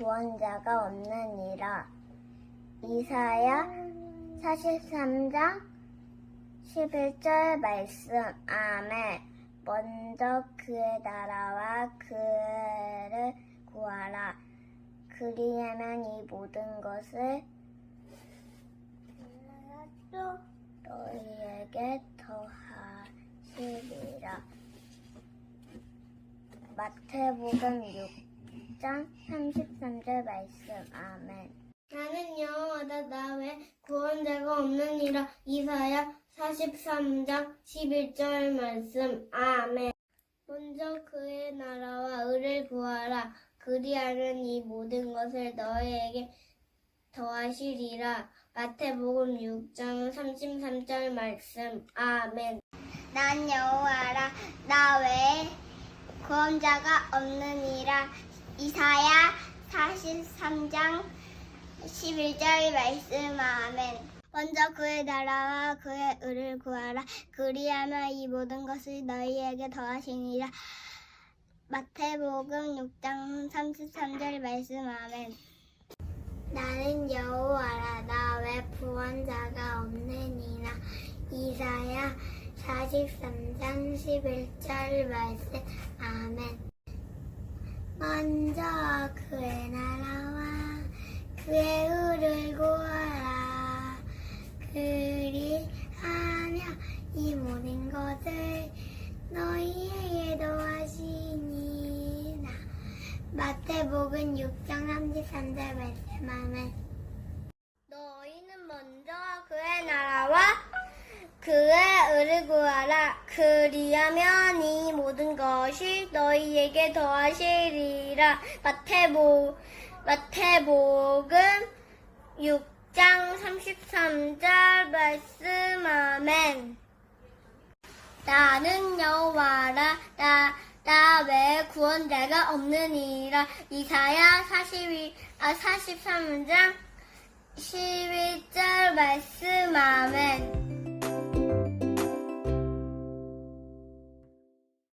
구원자가 없느니라. 이사야 43장 11절 말씀. 아멘. 먼저 그의 나라와 그를 구하라. 그리하면 이 모든 것을 또 너희에게 더하시리라. 마태복음 6장 33절 말씀. 아멘. 나는 여호와다 나 외 구원자가 없느니라. 이사야 43장 11절 말씀. 아멘. 먼저 그의 나라와 의를 구하라. 그리하면 이 모든 것을 너희에게 더하시리라. 마태복음 6장 33절 말씀. 아멘. 난 여호와라. 나 구원자가 없느니라. 이사야 43장 11절 말씀 아멘. 먼저 그의 나라와 그의 의를 구하라. 그리하면 이 모든 것을 너희에게 더하시니라. 마태복음 6장 33절 말씀 아멘. 나는 여호와라. 나외 구원자가 없느니라. 이사야 43장 11절 말씀. 아멘. 먼저 그의 나라와 그의 의를 구하라. 그리하며 이 모든 것을 너희에게 도 하시니라. 마태복음 6장 33절 말씀. 아멘 너희는 먼저 그의 나라와 그의 의를 구하라. 그리하면 이 모든 것이 너희에게 더하시리라. 마태복, 마태복음 6장 33절 말씀 아멘. 나는 여호와라 나, 나 외에 구원자가 없느니라 이사야 42, 아, 43장 11절 말씀 아멘